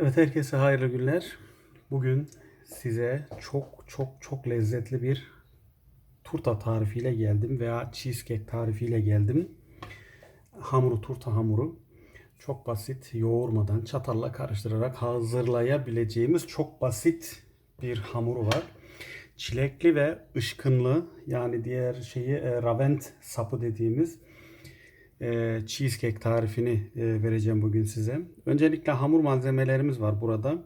Evet herkese hayırlı günler. Bugün size çok çok çok lezzetli bir turta tarifiyle geldim veya cheesecake tarifiyle geldim. Hamuru turta hamuru. Çok basit yoğurmadan çatalla karıştırarak hazırlayabileceğimiz çok basit bir hamuru var. Çilekli ve ışkınlı yani diğer şeyi e, ravent sapı dediğimiz cheesecake tarifini e, vereceğim bugün size. Öncelikle hamur malzemelerimiz var burada.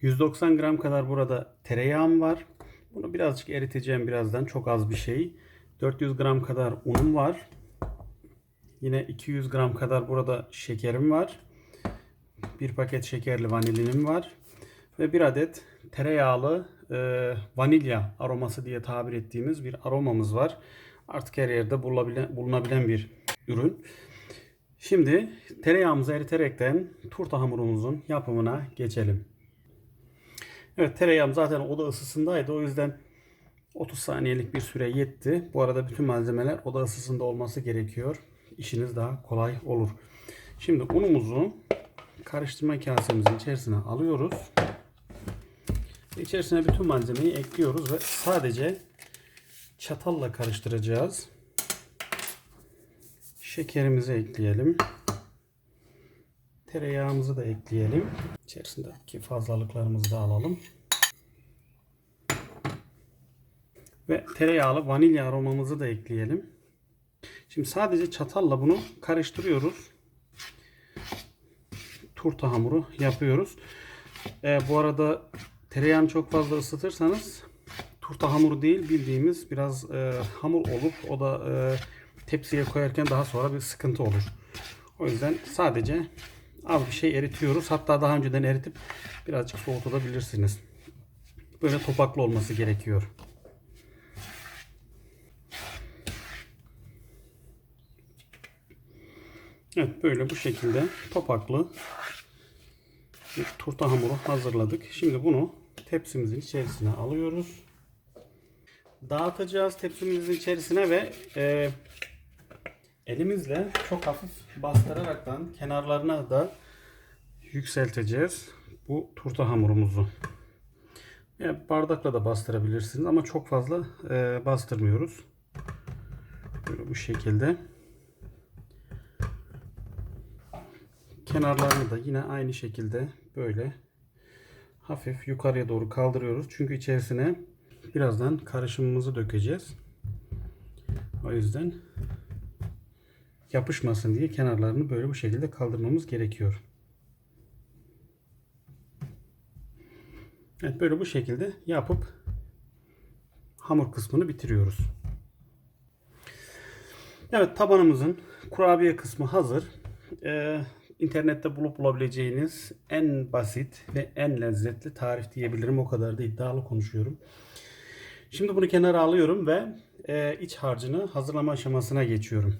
190 gram kadar burada tereyağım var. Bunu birazcık eriteceğim birazdan. Çok az bir şey. 400 gram kadar unum var. Yine 200 gram kadar burada şekerim var. Bir paket şekerli vanilinim var. Ve bir adet tereyağlı e, vanilya aroması diye tabir ettiğimiz bir aromamız var. Artık her yerde bulunabilen, bulunabilen bir ürün. Şimdi tereyağımızı eriterekten turta hamurumuzun yapımına geçelim. Evet tereyağım zaten oda ısısındaydı. O yüzden 30 saniyelik bir süre yetti. Bu arada bütün malzemeler oda ısısında olması gerekiyor. İşiniz daha kolay olur. Şimdi unumuzu karıştırma kasemizin içerisine alıyoruz. İçerisine bütün malzemeyi ekliyoruz ve sadece çatalla karıştıracağız. Şekerimizi ekleyelim. Tereyağımızı da ekleyelim. İçerisindeki fazlalıklarımızı da alalım. Ve tereyağlı vanilya aromamızı da ekleyelim. Şimdi sadece çatalla bunu karıştırıyoruz. Turta hamuru yapıyoruz. Ee, bu arada tereyağını çok fazla ısıtırsanız turta hamuru değil bildiğimiz biraz e, hamur olup o da e, tepsiye koyarken daha sonra bir sıkıntı olur. O yüzden sadece az bir şey eritiyoruz. Hatta daha önceden eritip birazcık soğutabilirsiniz. Böyle topaklı olması gerekiyor. Evet böyle bu şekilde topaklı bir turta hamuru hazırladık. Şimdi bunu tepsimizin içerisine alıyoruz. Dağıtacağız tepsimizin içerisine ve e, elimizle çok hafif bastıraraktan kenarlarına da yükselteceğiz bu turta hamurumuzu. Yani bardakla da bastırabilirsiniz ama çok fazla e, bastırmıyoruz. Böyle bu şekilde. Kenarlarını da yine aynı şekilde böyle hafif yukarıya doğru kaldırıyoruz. Çünkü içerisine birazdan karışımımızı dökeceğiz. O yüzden yapışmasın diye kenarlarını böyle bu şekilde kaldırmamız gerekiyor. Evet böyle bu şekilde yapıp hamur kısmını bitiriyoruz. Evet tabanımızın kurabiye kısmı hazır. Ee, internette bulup bulabileceğiniz en basit ve en lezzetli tarif diyebilirim. O kadar da iddialı konuşuyorum. Şimdi bunu kenara alıyorum ve e, iç harcını hazırlama aşamasına geçiyorum.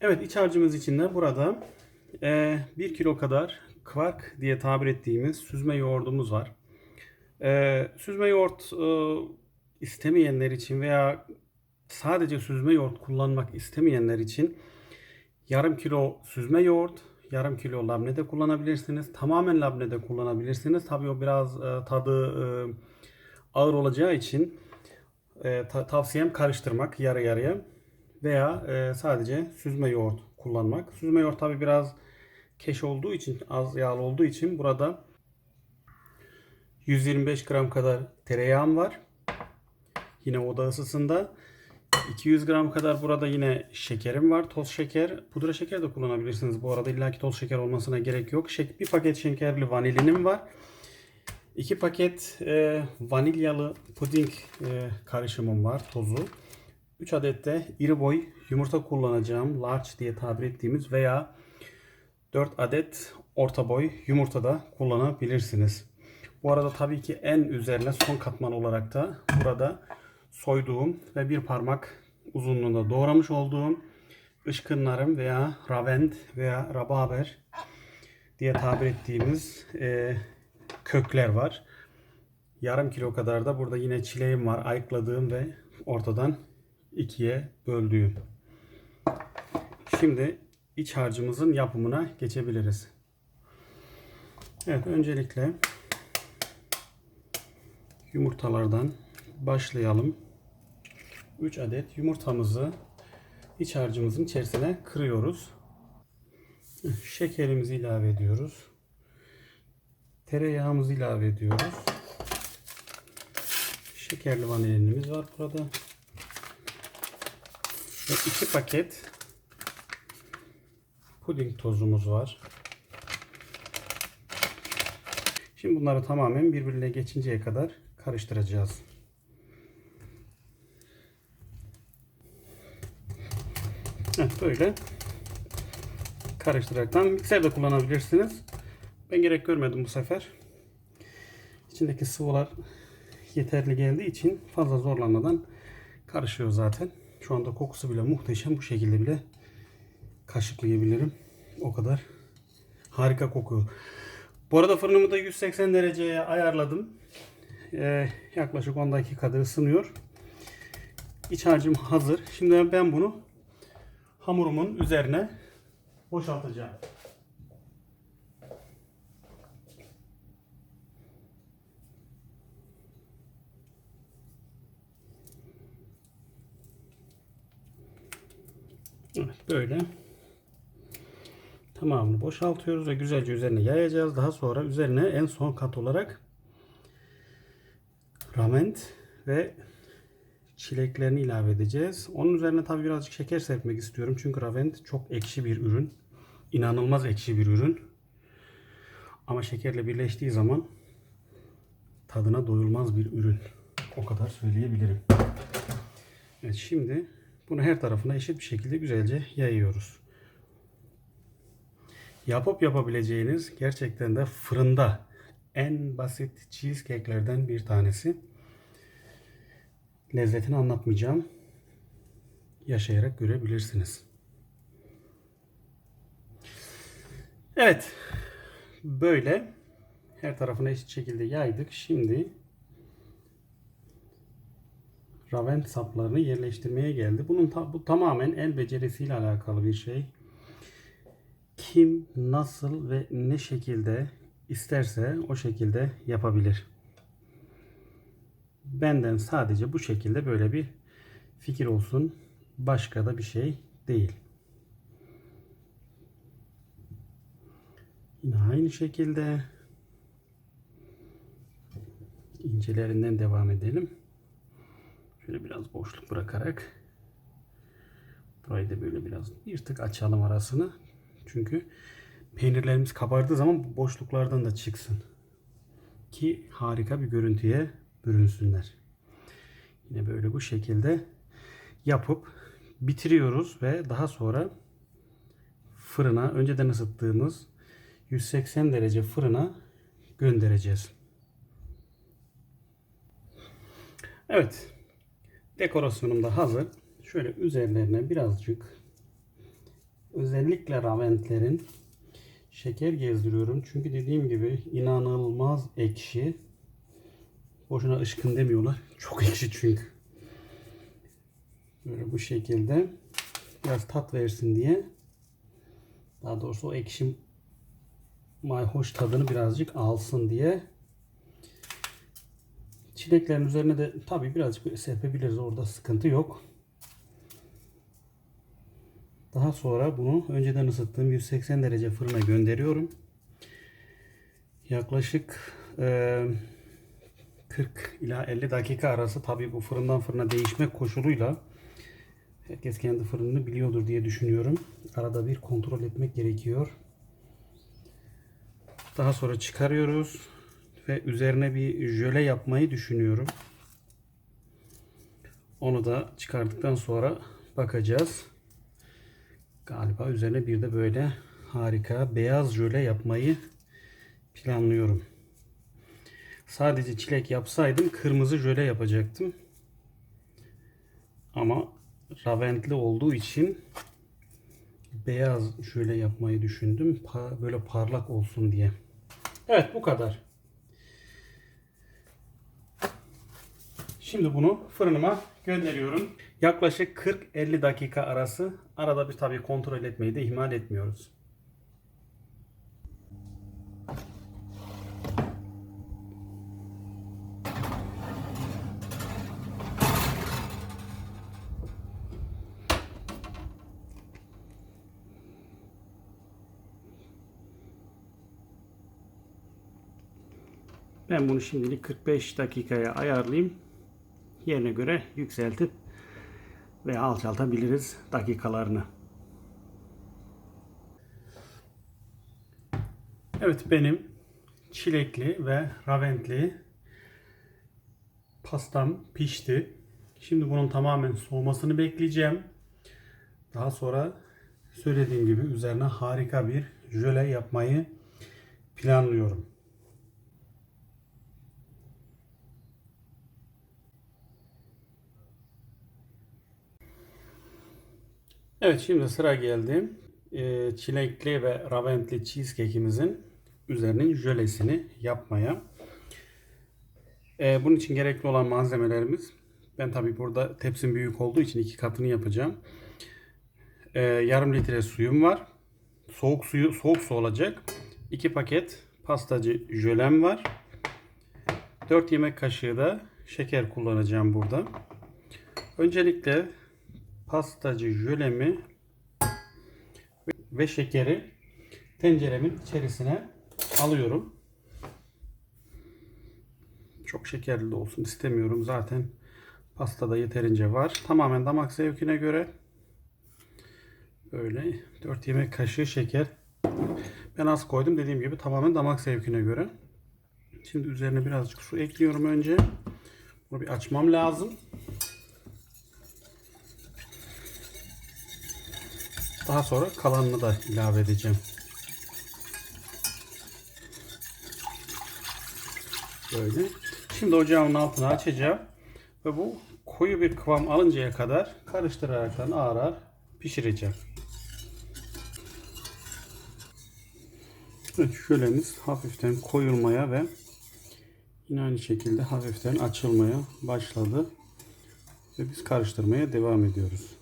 Evet iç harcımız için de burada e, 1 kilo kadar kvark diye tabir ettiğimiz süzme yoğurdumuz var. E, süzme yoğurt e, istemeyenler için veya sadece süzme yoğurt kullanmak istemeyenler için yarım kilo süzme yoğurt, yarım kilo labne de kullanabilirsiniz. Tamamen labne de kullanabilirsiniz. Tabii o biraz e, tadı e, ağır olacağı için e, ta- tavsiyem karıştırmak yarı yarıya veya e, sadece süzme yoğurt kullanmak. Süzme yoğurt tabi biraz keş olduğu için az yağlı olduğu için burada 125 gram kadar tereyağım var. Yine oda ısısında 200 gram kadar burada yine şekerim var. Toz şeker. Pudra şeker de kullanabilirsiniz. Bu arada illaki toz şeker olmasına gerek yok. Şek bir paket şekerli vanilinim var. 2 paket e, vanilyalı puding e, karışımım var tozu. 3 adet de iri boy yumurta kullanacağım. Large diye tabir ettiğimiz veya 4 adet orta boy yumurta da kullanabilirsiniz. Bu arada tabii ki en üzerine son katman olarak da burada soyduğum ve bir parmak uzunluğunda doğramış olduğum ışkınlarım veya ravent veya rababer diye tabir ettiğimiz e, kökler var. Yarım kilo kadar da burada yine çileğim var. Ayıkladığım ve ortadan ikiye böldüğüm. Şimdi iç harcımızın yapımına geçebiliriz. Evet öncelikle yumurtalardan başlayalım. 3 adet yumurtamızı iç harcımızın içerisine kırıyoruz. Şekerimizi ilave ediyoruz. Tereyağımızı ilave ediyoruz. Şekerli vaniliniz var burada. Ve 2 paket puding tozumuz var. Şimdi bunları tamamen birbirine geçinceye kadar karıştıracağız. Evet böyle karıştıraraktan mikser de kullanabilirsiniz. Ben gerek görmedim bu sefer. İçindeki sıvılar yeterli geldiği için fazla zorlanmadan karışıyor zaten. Şu anda kokusu bile muhteşem. Bu şekilde bile kaşıklayabilirim. O kadar harika kokuyor. Bu arada fırınımı da 180 dereceye ayarladım. Ee, yaklaşık 10 dakikada ısınıyor. İç harcım hazır. Şimdi ben bunu hamurumun üzerine boşaltacağım. Evet böyle tamamını boşaltıyoruz ve güzelce üzerine yayacağız. Daha sonra üzerine en son kat olarak rament ve çileklerini ilave edeceğiz. Onun üzerine tabii birazcık şeker serpmek istiyorum. Çünkü ravent çok ekşi bir ürün. İnanılmaz ekşi bir ürün. Ama şekerle birleştiği zaman tadına doyulmaz bir ürün. O kadar söyleyebilirim. Evet şimdi bunu her tarafına eşit bir şekilde güzelce yayıyoruz. Yapıp yapabileceğiniz gerçekten de fırında en basit cheesecake'lerden bir tanesi. Lezzetini anlatmayacağım. Yaşayarak görebilirsiniz. Evet. Böyle her tarafına eşit şekilde yaydık. Şimdi ravent saplarını yerleştirmeye geldi. Bunun ta- bu tamamen el becerisiyle alakalı bir şey. Kim nasıl ve ne şekilde isterse o şekilde yapabilir. Benden sadece bu şekilde böyle bir fikir olsun. Başka da bir şey değil. Yine aynı şekilde incelerinden devam edelim. Şöyle biraz boşluk bırakarak burayı da böyle biraz bir tık açalım arasını. Çünkü peynirlerimiz kabardığı zaman boşluklardan da çıksın. Ki harika bir görüntüye bürünsünler. Yine böyle bu şekilde yapıp bitiriyoruz ve daha sonra fırına önceden ısıttığımız 180 derece fırına göndereceğiz. Evet. Dekorasyonum da hazır. Şöyle üzerlerine birazcık özellikle raventlerin şeker gezdiriyorum. Çünkü dediğim gibi inanılmaz ekşi. Boşuna ışkın demiyorlar. Çok ekşi çünkü. Böyle bu şekilde biraz tat versin diye daha doğrusu o ekşi mayhoş tadını birazcık alsın diye çileklerin üzerine de tabii birazcık serpebiliriz orada sıkıntı yok. Daha sonra bunu önceden ısıttığım 180 derece fırına gönderiyorum. Yaklaşık e, 40 ila 50 dakika arası tabii bu fırından fırına değişmek koşuluyla herkes kendi fırınını biliyordur diye düşünüyorum. Arada bir kontrol etmek gerekiyor. Daha sonra çıkarıyoruz ve üzerine bir jöle yapmayı düşünüyorum. Onu da çıkardıktan sonra bakacağız. Galiba üzerine bir de böyle harika beyaz jöle yapmayı planlıyorum. Sadece çilek yapsaydım kırmızı jöle yapacaktım. Ama raventli olduğu için beyaz jöle yapmayı düşündüm. Pa- böyle parlak olsun diye. Evet bu kadar. Şimdi bunu fırınıma gönderiyorum. Yaklaşık 40-50 dakika arası. Arada bir tabii kontrol etmeyi de ihmal etmiyoruz. Ben bunu şimdilik 45 dakikaya ayarlayayım. Yerine göre yükseltip veya alçaltabiliriz dakikalarını. Evet benim çilekli ve raventli pastam pişti. Şimdi bunun tamamen soğumasını bekleyeceğim. Daha sonra söylediğim gibi üzerine harika bir jöle yapmayı planlıyorum. Evet şimdi sıra geldi. Ee, çilekli ve raventli cheesecake'imizin üzerinin jölesini yapmaya. Ee, bunun için gerekli olan malzemelerimiz ben tabi burada tepsim büyük olduğu için iki katını yapacağım. Ee, yarım litre suyum var. Soğuk suyu soğuk su olacak. 2 paket pastacı jölem var. 4 yemek kaşığı da şeker kullanacağım burada. Öncelikle pastacı jölemi ve şekeri tenceremin içerisine alıyorum. Çok şekerli de olsun istemiyorum. Zaten pastada yeterince var. Tamamen damak zevkine göre böyle 4 yemek kaşığı şeker. Ben az koydum dediğim gibi tamamen damak zevkine göre. Şimdi üzerine birazcık su ekliyorum önce. Bunu bir açmam lazım. Daha sonra kalanını da ilave edeceğim. Böyle. Şimdi ocağımın altını açacağım. Ve bu koyu bir kıvam alıncaya kadar karıştırarak ağır ağır pişireceğim. Evet şölemiz hafiften koyulmaya ve yine aynı şekilde hafiften açılmaya başladı. Ve biz karıştırmaya devam ediyoruz.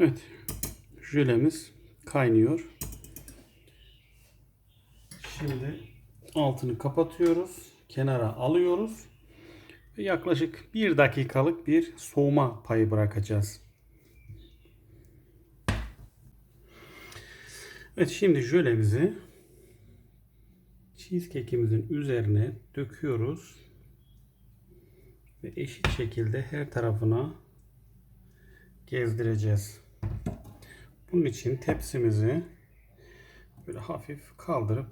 Evet. Jölemiz kaynıyor. Şimdi altını kapatıyoruz. Kenara alıyoruz. Ve yaklaşık bir dakikalık bir soğuma payı bırakacağız. Evet şimdi jölemizi cheesecake'imizin üzerine döküyoruz. Ve eşit şekilde her tarafına gezdireceğiz. Bunun için tepsimizi böyle hafif kaldırıp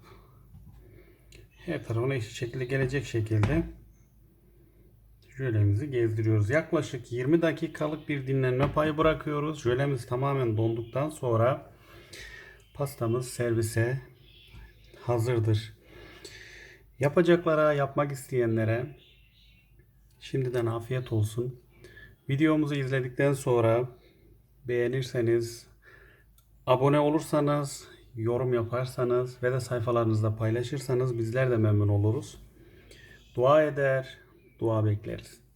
her tarafına eşit şekilde gelecek şekilde jölemizi gezdiriyoruz. Yaklaşık 20 dakikalık bir dinlenme payı bırakıyoruz. Jölemiz tamamen donduktan sonra pastamız servise hazırdır. Yapacaklara, yapmak isteyenlere şimdiden afiyet olsun. Videomuzu izledikten sonra beğenirseniz, abone olursanız, yorum yaparsanız ve de sayfalarınızda paylaşırsanız bizler de memnun oluruz. Dua eder, dua bekleriz.